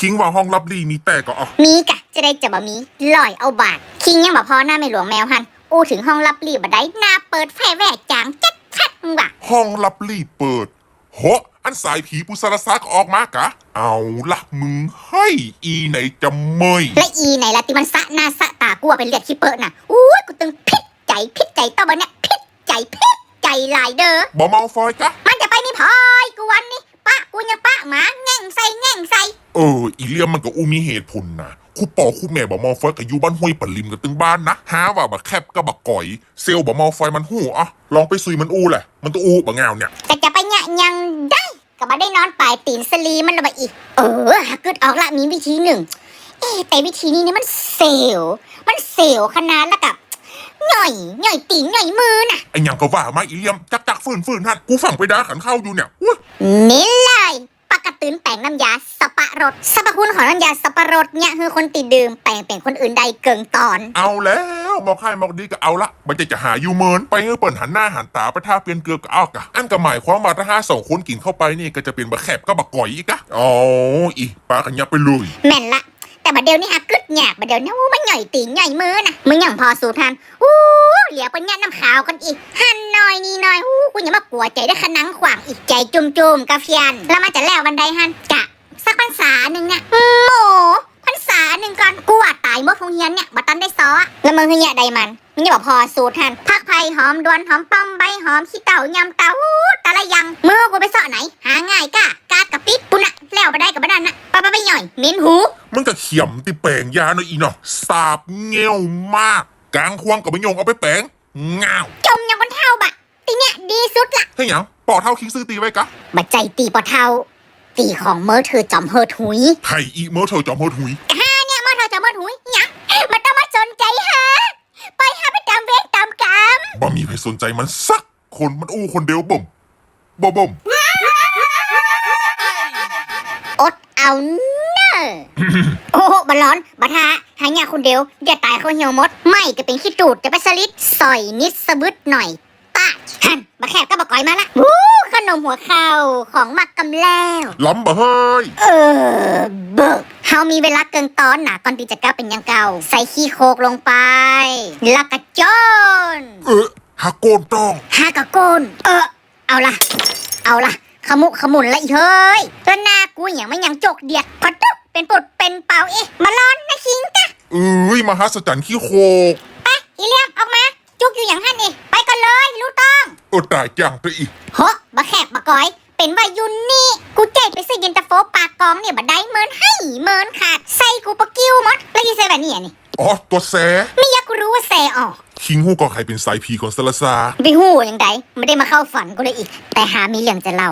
คิงว่าห้องรับรีมีแต่ก็เอ๋อมีกะจะได้จะบ่มีลอยเอาบาทคิงยังบ่พอหน้าไม่หลวงแมวหันอู้ถึงห้องรับรีบัดได้หน้าเปิดไฟแหวกจางจัดชัดมึงว่ะห้องรับรีเปิดโหอันสายผีปุสรซักออกมากะ เอาละมึงให้อีไหนจะเมยและอีไหนละติมันสะหน้าสะตากลัวเป็นเลือดขี้เปิดน่ะอู้ยกูตึงพิษใจพิษใจต่อบ่เนี่ยพิษใจพิษใจหลายเด้อบ่เมาฟอยกะมันจะไปนี่พอยกูวันนี้ปะกูยังปะหมาแง่งใส่แง่งใส่เออ อีเลี่ยมมันก็อูมีเหตุผลนะครูปอครูแม่บอกมอฟอยกับอยู่บ้านห้วยปะริมกับตึงบ้านนะหาว่าบักแคบกับบักก่อย เซลลบอกมอฟอยมันหู้อะลองไปซุยมันอูแหละ มันตัวอูบะงาวเนี่ยแต่จะไปเนี่ยยังได้ก็มาได้นอนปลายตีนสลีมันระบาอีก เออหาเกิดออกละมีวิธีหนึ่งเอ๊ะแต่วิธีนี้เนี่ยมันเซลลมันเซลลขนาดแล้วกับหน่อยหน่อยตีนหน่อยมือน่ะไอ้หยังก็ว่ามาอีเลี่ยมจักจักฟื้นฟื้นฮันกูฝังไปด่าขันเข้าอยู่เนี่ยอุ๊ยนี่เลยปากกระ ตืนแปลงน้ำยาสปะรดสรรพคุณของน้ำยาสปะรดเนี่ยคือคนติดดื่มแปลงเป็นคนอื่นใดเกิงตอน เอาแล้วมอกให้มอกดีก็เอาละมันจะจะหาอยู่เมินไปเออเปิดหันหน้าหันตาไปท่าเปลี่ยนเกลือก็เอากะอันก็หมายความว่าถ้าห้าสองคนกินเข้าไปนี่ก็จะเป็นบักแคบกับบักก่อยอีกอะอ๋ออีปลากันยับไปเลยแม่นละแต่บัดเดี๋ยวนี้ฮักกึดหยากบัดเดี๋ยวนี้อู้มันหน่อยตีนหน่อยมือน่ะมึงอย่างพอสูทันอู้ เหลียวปัญญาน้ำขาวกันอีกหันนอยนี่นอยอู้กูอย่ามากลัวใจได้ขนังขวางอีกใจจุ่มจุ่มๆกาเฟียนแล้วมาจะแล้ววันใดหันกะ สักพรรษาหนึ่งเนี่ยอืมพรรษาหนึ่งก่อนกูว่าตายเมื่อคงเฮียนเนี่ยบัตันได้ซออะแล้วมึงคือเนี่ยใดมันมึงอย่าบอกพอสูทันพักไผ่หอมดวนหอมป้อมใบหอมขี้เต่ายำเต่าหูแต่ละยังมือกูไปเสาะไหน หาง่ายกะกาดกับปิดปุ่นอะแล้วไปได้กับบ้านน่ะปไปไปหน่อยเม็นหู มันก็เขียมติแปลงยาเนาะอีเนาะสาบเงี้ยวมาก กลางควงกับมะยงเอาไปแปลงง้าวจมยังบนเท้าบะตีเนี่ยดีสุดละเฮ้ยหยังปอเท่าคิงซื้อตีไว้กะบัดใจตีปอเท้าตีของเมอเธอจอมเฮอถุยไผ่อีเมอร์เธอจอมโหดหุยเนี่ยเมอเธอจอมเฮอถุยหยังมันต้องมาสนใจฮะไปหาไปตามเวรตามกรรมบ่มีใครสนใจมันสักคนมันอู้คนเดียวบ่มบ่บ่มอดเอาเนอะโอ้โหบอลร้อนบัทาหายาคนเดียวอย่าตายเขาเหี่ยวมด ไม่ก็เป็นขี้ตูดจะไปสลิดสอยนิดสะบึดหน่อยตาหันมาแคบก็บอกก่อยมาละวู้ขนมหัวเข่าของมักกำแล้วล้ำบ่เฮ้ยเออเบิกเฮามีเวลาเกินตอนหนาก่อนที่จะกลับเป็นอยังเก่า ใส่ขี้โคกลงไปแล้วกระจอนเออฮักโกนต้องฮากะโกนเออ เอาละเอาละขมุกขมุนละอีเฮ้ยแล้วหน้ากูอย่างไม่ยังจกเดียดพอดุกเป็นปุดเป็นเป่าเอ๊ะมาร้อนนะคิงจ้ะ เอ้ยมหัศจรรย์ขี้โคกไปอีเลี่ยมออกมา จุกอยู่อย่างฮั่นนี่ไปกันเลยลูกต้องเออตายจังตัวอีกโหบะแขกบะก้อย เป็นวายุนนี่ กูใจไปซื้อเย็นตาโฟปากกองเนี่ยบะได้เมินให้เมินขาดใส่กูปะกิ้วหมดแล้วยี่ใส่แบบนี้อะนี่อ๋อตัวแสไม่อยากกูรู้ว่าแซออกคิงฮู้ก็ใครเป็นสายผีของสลาซาไปหูยังไงไม่ได้มาเข้าฝันกูเลยอีก แต่หามีเรื่องจะเล่า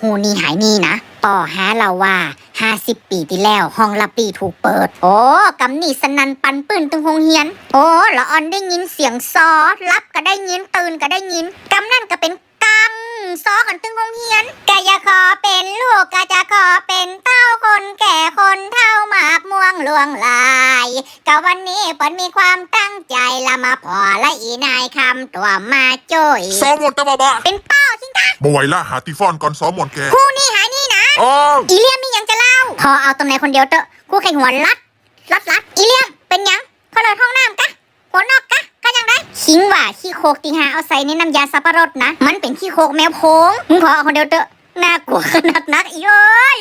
หูนี่หายนี่นะ ป่อหาเราว่าห้าสิบปีที่แล้วห้องลับปีถูกเปิด โอ้กำนี่สนันปันปืนตึงหงเฮียน โอ้ละออนได้ยินเสียงซอรับก็ได้ยินตื่นก็ได้ยินกำนั่นก็เป็นกังซอกันตึงหงเฮียนกะอยาขอเป็นลูกกะจะขอเป็นเต้าคนแก่คนเท่าหมากม่วงลวงลายกะวันนี้เปิ้นมีความตั้งใจละมาพอละอีนายคำตัวมาจ้อยซ้อมหมดตะบะบะเป็นเป้าจริงจ้ะบ่ไหวละหาตีฟอนก่อนซ้อมหมดแกคู่นี่หา ยนี่นะอ๋ออีเลี่ยมมีหยังจะเล่า พอเอาตำแหน่งคนเดียวเตอะกูแข่งหัวรัดรัดรัดอีเลี่ยมเป็นหยังพอเลยท้องน้ำกะหัวนอกกะก็ยังได้ชิงว่าขี้โคกตีหาเอาใส่ในน้ำยาสับปะรดนะ มันเป็นขี้โคกแมวโพงมึงพอเอาคนเดียวเตอะน่ากลัวขนาดนักอีเอ้ย